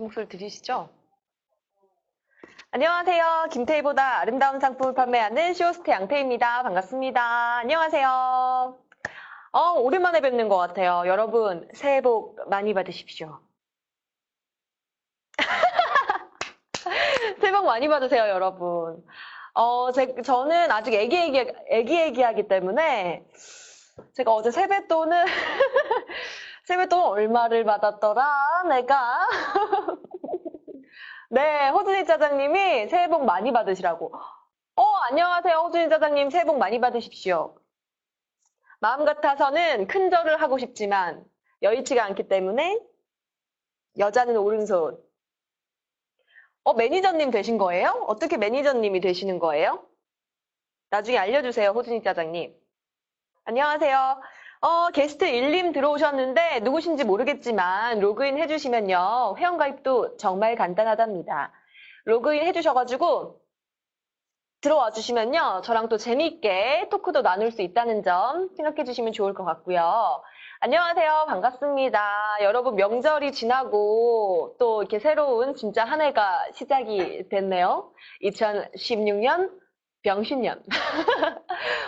제 목소리 들리시죠? 안녕하세요. 김태희보다 아름다운 상품을 판매하는 쇼호스트 양태희입니다. 반갑습니다. 안녕하세요. 어, 오랜만에 뵙는 것 같아요. 여러분, 새해 복 많이 받으십시오. 새해 복 많이 받으세요, 여러분. 어, 제, 저는 아직 애기 애기, 애기 애기하기 때문에 제가 어제 세뱃돈을 세뱃돈 얼마를 받았더라, 내가. 네, 호준이 짜장님이 새해 복 많이 받으시라고. 어, 안녕하세요, 호준이 짜장님. 새해 복 많이 받으십시오. 마음 같아서는 큰 절을 하고 싶지만 여의치가 않기 때문에 여자는 오른손. 어, 매니저님 되신 거예요? 어떻게 매니저님이 되시는 거예요? 나중에 알려주세요, 호준이 짜장님. 안녕하세요. 어, 게스트 1님 들어오셨는데 누구신지 모르겠지만 로그인 해주시면요. 회원가입도 정말 간단하답니다. 로그인 해주셔가지고 들어와 주시면요. 저랑 또 재미있게 토크도 나눌 수 있다는 점 생각해 주시면 좋을 것 같고요. 안녕하세요. 반갑습니다. 여러분 명절이 지나고 또 이렇게 새로운 진짜 한 해가 시작이 됐네요. 2016년 병신년.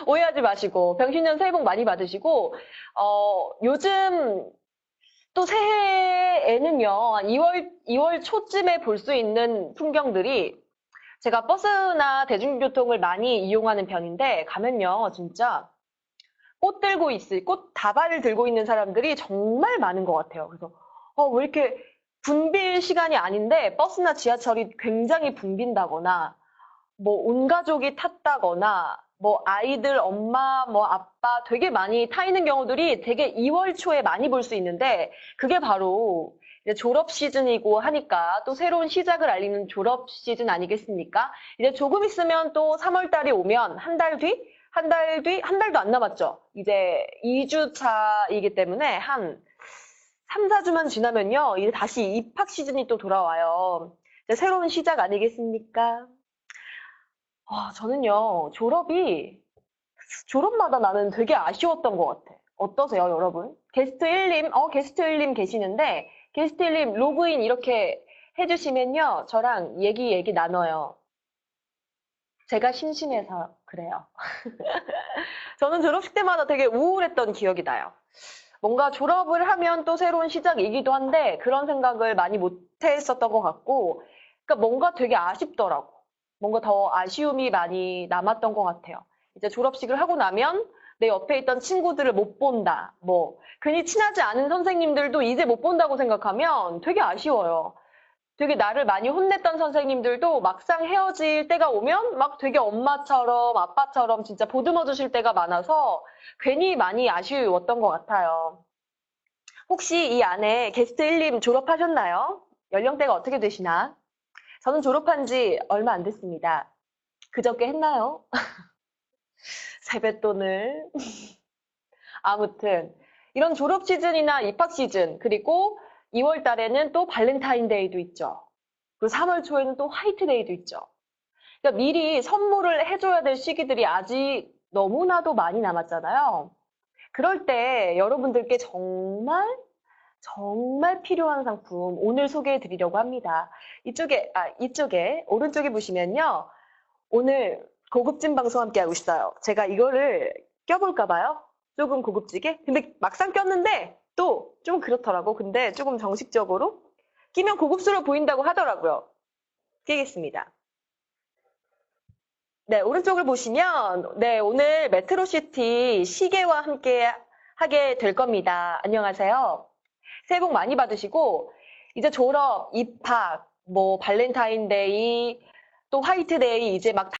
오해하지 마시고 병신년 새해 복 많이 받으시고 어, 요즘 또 새해에는요. 2월 2월 초쯤에 볼 수 있는 풍경들이 제가 버스나 대중교통을 많이 이용하는 편인데 가면요. 진짜 꽃 들고 있을 꽃 다발을 들고 있는 사람들이 정말 많은 것 같아요. 그래서 어, 왜 이렇게 붐빌 시간이 아닌데 버스나 지하철이 굉장히 붐빈다거나 뭐 온 가족이 탔다거나 뭐 아이들 엄마 뭐 아빠 되게 많이 타 있는 경우들이 되게 2월 초에 많이 볼 수 있는데 그게 바로 이제 졸업 시즌이고 하니까 또 새로운 시작을 알리는 졸업 시즌 아니겠습니까? 이제 조금 있으면 또 3월 달이 오면 한 달 뒤, 한 달 뒤, 한 달도 안 남았죠. 이제 2주 차이기 때문에 한 3, 4주만 지나면요. 이제 다시 입학 시즌이 또 돌아와요. 이제 새로운 시작 아니겠습니까? 아, 저는요, 졸업이, 졸업마다 나는 되게 아쉬웠던 것 같아. 어떠세요, 여러분? 게스트 1님, 어, 게스트 1님 계시는데, 게스트 1님 로그인 이렇게 해주시면요, 저랑 얘기, 얘기 나눠요. 제가 심심해서 그래요. 저는 졸업식 때마다 되게 우울했던 기억이 나요. 뭔가 졸업을 하면 또 새로운 시작이기도 한데, 그런 생각을 많이 못 했었던 것 같고, 그러니까 뭔가 되게 아쉽더라고. 뭔가 더 아쉬움이 많이 남았던 것 같아요. 이제 졸업식을 하고 나면 내 옆에 있던 친구들을 못 본다. 뭐, 괜히 친하지 않은 선생님들도 이제 못 본다고 생각하면 되게 아쉬워요. 되게 나를 많이 혼냈던 선생님들도 막상 헤어질 때가 오면 막 되게 엄마처럼 아빠처럼 진짜 보듬어 주실 때가 많아서 괜히 많이 아쉬웠던 것 같아요. 혹시 이 안에 게스트 1님 졸업하셨나요? 연령대가 어떻게 되시나? 저는 졸업한 지 얼마 안 됐습니다. 그저께 했나요? 세뱃돈을. 아무튼, 이런 졸업 시즌이나 입학 시즌, 그리고 2월 달에는 또 발렌타인데이도 있죠. 그리고 3월 초에는 또 화이트데이도 있죠. 그러니까 미리 선물을 해줘야 될 시기들이 아직 너무나도 많이 남았잖아요. 그럴 때 여러분들께 정말 정말 필요한 상품 오늘 소개해 드리려고 합니다. 이쪽에, 아, 이쪽에, 오른쪽에 보시면요. 오늘 고급진 방송 함께 하고 있어요. 제가 이거를 껴볼까 봐요. 조금 고급지게. 근데 막상 꼈는데 또 좀 그렇더라고. 근데 조금 정식적으로 끼면 고급스러워 보인다고 하더라고요. 끼겠습니다. 네, 오른쪽을 보시면, 네, 오늘 메트로시티 시계와 함께 하게 될 겁니다. 안녕하세요. 새해 복 많이 받으시고, 이제 졸업, 입학, 뭐, 발렌타인데이, 또 화이트데이 이제 막